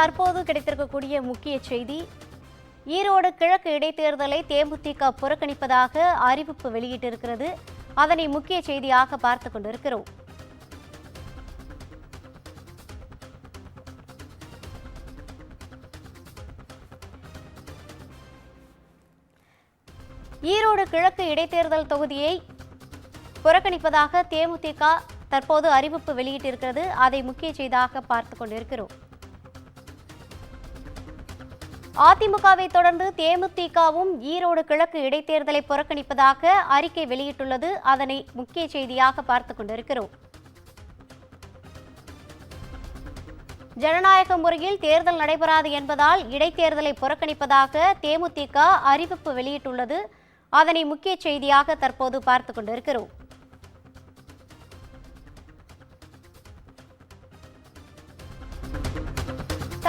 தற்போது கிடைத்திருக்கக்கூடிய முக்கிய செய்தி ஈரோடு கிழக்கு இடைத்தேர்தலை தேமுதிக புறக்கணிப்பதாக அறிவிப்பு வெளியிட்டிருக்கிறது. அதனை முக்கிய செய்தியாக பார்த்து கொண்டிருக்கிறோம். ஈரோடு கிழக்கு இடைத்தேர்தல் தொகுதியை புறக்கணிப்பதாக தேமுதிக தற்போது அறிவிப்பு வெளியிட்டிருக்கிறது. அதை முக்கிய செய்தியாக பார்த்து கொண்டிருக்கிறோம். அதிமுகவை தொடர்ந்து தேமுதிகவும் ஈரோடு கிழக்கு இடைத்தேர்தலை புறக்கணிப்பதாக அறிக்கை வெளியிட்டுள்ளது. அதனை முக்கிய செய்தியாக பார்த்துக் கொண்டிருக்கிறோம். ஜனநாயக முறையில் தேர்தல் நடைபெறாது என்பதால் இடைத்தேர்தலை புறக்கணிப்பதாக தேமுதிக அறிவிப்பு வெளியிட்டுள்ளது. அதனை முக்கிய செய்தியாக தற்போது பார்த்து கொண்டிருக்கிறோம்.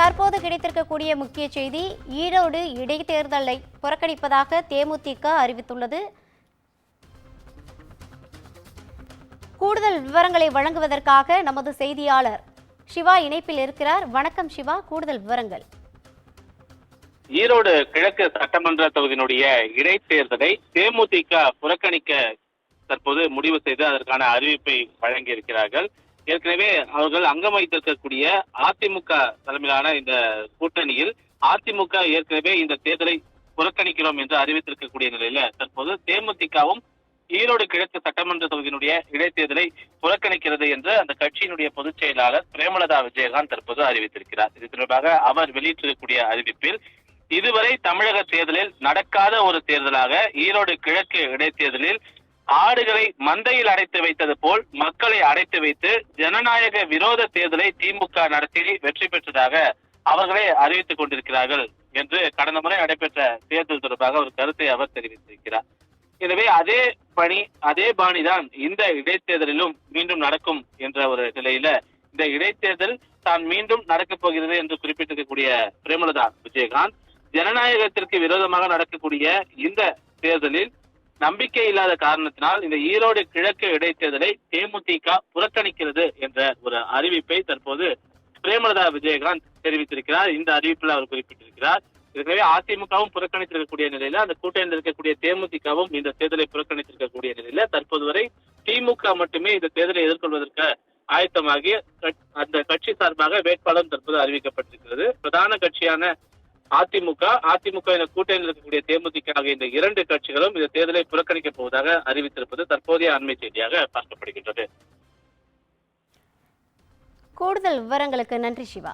தற்போது கிடைத்திருக்கக்கூடிய முக்கிய செய்தி ஈரோடு இடைத்தேர்தலை புறக்கணிப்பதாக தேமுதிக அறிவித்துள்ளது. கூடுதல் விவரங்களை வழங்குவதற்காக நமது செய்தியாளர் சிவா இணைப்பில் இருக்கிறார். வணக்கம் சிவா கூடுதல் விவரங்கள். ஈரோடு கிழக்கு சட்டமன்ற தொகுதியினுடைய இடைத்தேர்தலை தேமுதிக புறக்கணிக்க தற்போது முடிவு செய்து அதற்கான அறிவிப்பை வழங்கியிருக்கிறார்கள். ஏற்கனவே அவர்கள் அங்கம் வகித்திருக்கக்கூடிய அதிமுக தலைமையிலான இந்த கூட்டணியில் அதிமுக ஏற்கனவே இந்த தேர்தலை புறக்கணிக்கிறோம் என்று அறிவித்திருக்கக்கூடிய நிலையில தற்போது தேமுதிகவும் ஈரோடு கிழக்கு சட்டமன்ற தொகுதியினுடைய இடைத்தேர்தலை புறக்கணிக்கிறது என்று அந்த கட்சியினுடைய பொதுச் செயலாளர் பிரேமலதா விஜயகாந்த் தற்போது அறிவித்திருக்கிறார். இது தொடர்பாக அவர் வெளியிட்டிருக்கக்கூடிய அறிவிப்பில் இதுவரை தமிழக தேர்தலில் நடக்காத ஒரு தேர்தலாக ஈரோடு கிழக்கு இடைத்தேர்தலில் ஆடுகளை மந்தையில் அடைத்து வைத்தது போல் மக்களை அடைத்து வைத்து ஜனநாயக விரோத தேர்தலை திமுக நடத்தி வெற்றி பெற்றதாக அவர்களே அறிவித்துக் கொண்டிருக்கிறார்கள் என்று கடந்த முறை நடைபெற்ற தேர்தல் தொடர்பாக ஒரு கருத்தை அவர் தெரிவித்திருக்கிறார். எனவே அதே பணி அதே பாணிதான் இந்த இடைத்தேர்தலிலும் மீண்டும் நடக்கும் என்ற ஒரு நிலையில இந்த இடைத்தேர்தல் தான் மீண்டும் நடக்கப் போகிறது என்று குறிப்பிட்டிருக்கக்கூடிய பிரேமலதா விஜயகாந்த் ஜனநாயகத்திற்கு விரோதமாக நடக்கக்கூடிய இந்த தேர்தலில் நம்பிக்கை இல்லாத காரணத்தினால் இந்த ஈரோடு கிழக்கு இடைத்தேர்தலை தேமுதிக புறக்கணிக்கிறது என்ற ஒரு அறிவிப்பை தற்போது பிரேமலதா விஜயகாந்த் தெரிவித்திருக்கிறார். இந்த அறிவிப்பில் அவர் குறிப்பிட்டிருக்கிறார். ஏற்கனவே அதிமுகவும் புறக்கணித்திருக்கக்கூடிய நிலையில அந்த கூட்டணியில் இருக்கக்கூடிய தேமுதிகவும் இந்த தேர்தலை புறக்கணித்திருக்கக்கூடிய நிலையில தற்போது வரை திமுக மட்டுமே இந்த தேர்தலை எதிர்கொள்வதற்கு ஆயத்தமாகி கட்- அந்த கட்சி சார்பாக வேட்பாளர் தற்போது அறிவிக்கப்பட்டிருக்கிறது. பிரதான கட்சியான அதிமுக அதிமுக என கூட்டணியில் இருக்கக்கூடிய தேமுதிக ஆகிய இந்த இரண்டு கட்சிகளும் இந்த தேர்தலை புறக்கணிக்கப் போவதாக அறிவித்திருப்பது தற்போதைய அண்மை செய்தியாக பார்க்கப்படுகின்றது. கூடுதல் விவரங்களுக்கு நன்றி சிவா.